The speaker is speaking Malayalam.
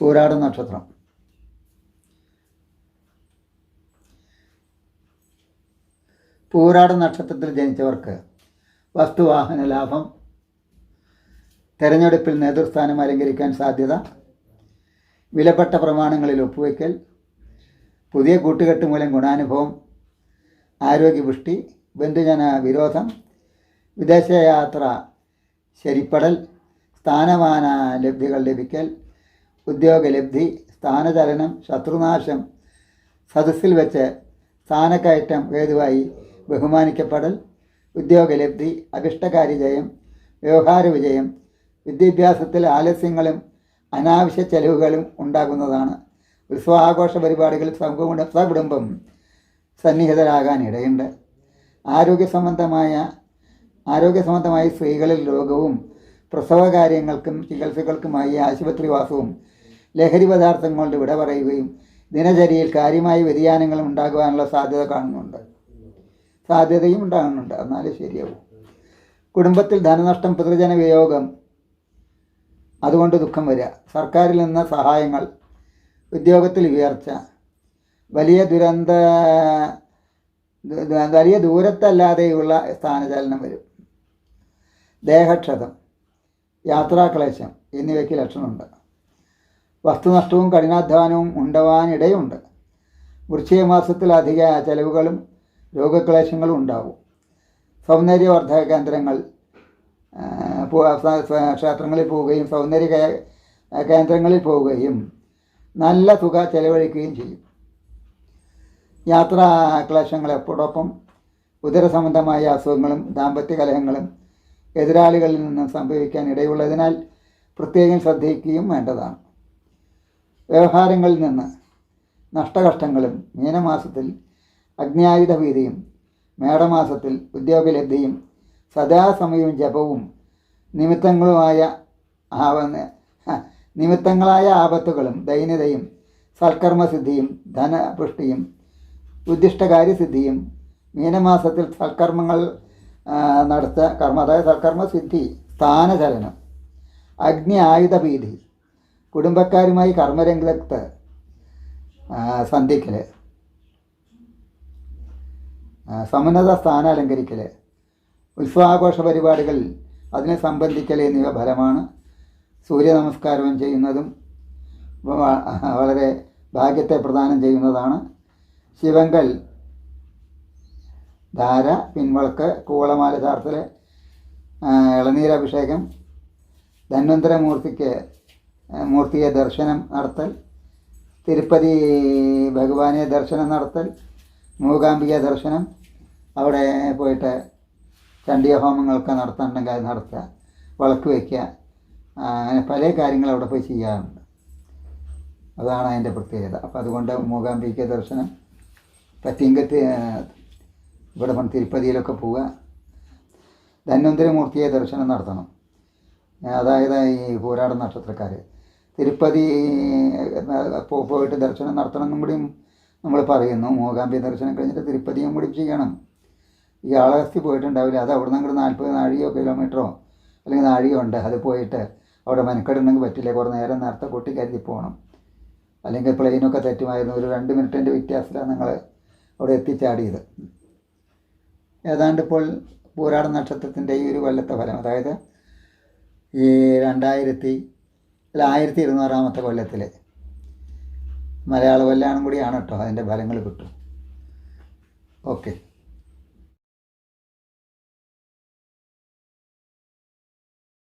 പൂരാട നക്ഷത്രം. പൂരാട നക്ഷത്രത്തിൽ ജനിച്ചവർക്ക് വസ്തുവാഹന ലാഭം തെരഞ്ഞെടുപ്പിൽ നേതൃസ്ഥാനം അലങ്കരിക്കാൻ സാധ്യത വിലപ്പെട്ട പ്രമാണങ്ങളിൽ ഒപ്പുവയ്ക്കൽ പുതിയ കൂട്ടുകെട്ട് മൂലം ഗുണാനുഭവം ആരോഗ്യപുഷ്ടി ബന്ധുജന വിരോധം വിദേശയാത്ര ശരിപ്പെടൽ സ്ഥാനമാന ലബ്ധികൾ ലഭിക്കൽ ഉദ്യോഗലബ്ധി സ്ഥാനചലനം ശത്രുനാശം സദസ്സിൽ വെച്ച് സ്ഥാനക്കയറ്റം ഹേതുവായി ബഹുമാനിക്കപ്പെടൽ ഉദ്യോഗലബ്ധി അഭിഷ്ടകാരി ജയം വ്യവഹാര വിജയം വിദ്യാഭ്യാസത്തിൽ ആലസ്യങ്ങളും അനാവശ്യ ചെലവുകളും ഉണ്ടാകുന്നതാണ്. ഉത്സവാഘോഷ പരിപാടികളിൽ സകുടുംബ സകുടുംബം സന്നിഹിതരാകാൻ ഇടയുണ്ട്. ആരോഗ്യ സംബന്ധമായ ആരോഗ്യ സംബന്ധമായി സ്ത്രീകളിൽ രോഗവും പ്രസവ കാര്യങ്ങൾക്കും ചികിത്സകൾക്കുമായി ആശുപത്രിവാസവും ലഹരി പദാർത്ഥങ്ങളുടെ വിട പറയുകയും ദിനചര്യയിൽ കാര്യമായ വ്യതിയാനങ്ങൾ ഉണ്ടാകുവാനുള്ള സാധ്യത കാണുന്നുണ്ട്. സാധ്യതയും ഉണ്ടാകുന്നുണ്ട്. എന്നാലേ ശരിയാവും. കുടുംബത്തിൽ ധനനഷ്ടം പിതൃജന വിയോഗം അതുകൊണ്ട് ദുഃഖം വരിക. സർക്കാരിൽ നിന്ന് സഹായങ്ങൾ ഉദ്യോഗത്തിൽ ഉയർച്ച വലിയ ദുരന്ത വലിയ ദൂരത്തല്ലാതെയുള്ള സ്ഥാനചലനം വരും. ദേഹക്ഷതം യാത്രാക്ലേശം എന്നിവയ്ക്ക് ലക്ഷണമുണ്ട്. വസ്തുനഷ്ടവും കഠിനാധ്വാനവും ഉണ്ടാവാനിടയുണ്ട്. വൃശ്ചിക മാസത്തിൽ അധിക ചെലവുകളും രോഗക്ലേശങ്ങളും ഉണ്ടാവും. സൗന്ദര്യവർദ്ധക കേന്ദ്രങ്ങൾ ക്ഷേത്രങ്ങളിൽ പോവുകയും സൗന്ദര്യ കേന്ദ്രങ്ങളിൽ പോവുകയും നല്ല തുക ചെലവഴിക്കുകയും ചെയ്യും. യാത്രാ ക്ലേശങ്ങൾ എപ്പോഴൊപ്പം ഉദര സംബന്ധമായ അസുഖങ്ങളും ദാമ്പത്യ കലഹങ്ങളും എതിരാളികളിൽ നിന്നും സംഭവിക്കാൻ ഇടയുള്ളതിനാൽ പ്രത്യേകം ശ്രദ്ധിക്കുകയും വേണ്ടതാണ്. വ്യവഹാരങ്ങളിൽ നിന്ന് നഷ്ടകഷ്ടങ്ങളും മീനമാസത്തിൽ അഗ്നിയായുധ ഭീതിയും മേടമാസത്തിൽ ഉദ്യോഗലബ്ധിയും സദാസമയവും ജപവും നിമിത്തങ്ങളുമായ ആവ- നിമിത്തങ്ങളായ ആപത്തുകളും ദൈന്യതയും സൽക്കർമ്മസിദ്ധിയും ധനപുഷ്ടിയും ഉദ്ദിഷ്ടകാര്യസിദ്ധിയും മീനമാസത്തിൽ സൽക്കർമ്മങ്ങൾ നടത്ത കർമ്മ അതായത് സൽക്കർമ്മസിദ്ധി സ്ഥാനചലനം അഗ്നി ആയുധഭീതി കുടുംബക്കാരുമായി കർമ്മരംഗത്ത് സന്ധിക്കൽ സമന്നത സ്ഥാനം അലങ്കരിക്കൽ ഉത്സവാഘോഷ പരിപാടികൾ അതിനെ സംബന്ധിക്കൽ എന്നിവ ഫലമാണ് സൂര്യ നമസ്കാരം ചെയ്യുന്നതും വളരെ ഭാഗ്യത്തെ പ്രദാനം ചെയ്യുന്നതാണ്. ശിവങ്കൽ ധാര പിൻവളക്ക് കൂവളമാല ചാർത്തൽ ഇളനീരഭിഷേകം ധന്വന്തരമൂർത്തിക്ക് മൂർത്തിയെ ദർശനം നടത്തൽ തിരുപ്പതി ഭഗവാനെ ദർശനം നടത്തൽ മൂകാംബിക ദർശനം അവിടെ പോയിട്ട് ചണ്ഡിക ഹോമങ്ങളൊക്കെ നടത്താനുണ്ടെങ്കിൽ അത് നടത്തുക വിളക്ക് വയ്ക്കുക അങ്ങനെ പല കാര്യങ്ങൾ അവിടെ പോയി ചെയ്യാറുണ്ട്. അതാണ് അതിന്റെ പ്രത്യേകത. അപ്പോൾ അതുകൊണ്ട് മൂകാംബിക ദർശനം പറ്റിങ്കത്ത് ഇവിടെ തിരുപ്പതിയിലൊക്കെ പോവുക. ധന്വന്തരമൂർത്തിയെ ദർശനം നടത്തണം. അതായത് ഈ പോരാട നക്ഷത്രക്കാർ തിരുപ്പതി പോയിട്ട് ദർശനം നടത്തണം കൂടിയും നമ്മൾ പറയുന്നു. മൂകാംബി ദർശനം കഴിഞ്ഞിട്ട് തിരുപ്പതിയും കൂടി ചെയ്യണം. ഈ ആളഹസ്തി പോയിട്ടുണ്ടാവില്ല. അത് അവിടെ നിന്ന് നാൽപ്പത് നാഴികയോ കിലോമീറ്ററോ അല്ലെങ്കിൽ നാഴികയോ ഉണ്ട്. അത് പോയിട്ട് അവിടെ മെനക്കെടുണ്ടെങ്കിൽ പറ്റില്ല. കുറേ നേരം നേരത്തെ കൊട്ടി കരുതി പോകണം. അല്ലെങ്കിൽ പ്ലെയിനൊക്കെ തെറ്റുമായിരുന്നു. ഒരു രണ്ട് മിനിറ്റിന്റെ വ്യത്യാസത്തിലാണ് നിങ്ങൾ അവിടെ എത്തിച്ചാടിയത്. ഏതാണ്ട് ഇപ്പോൾ പൂരാട നക്ഷത്രത്തിന്റെ ഈ ഒരു കൊല്ലത്തെ ഫലം. അതായത് ഈ രണ്ടായിരത്തി അല്ല ആയിരത്തി ഇരുന്നൂറാമത്തെ കൊല്ലത്തിൽ മലയാള കൊല്ലാനും കൂടിയാണ് കേട്ടോ അതിന്റെ ഫലങ്ങൾ കിട്ടും ഓക്കെ.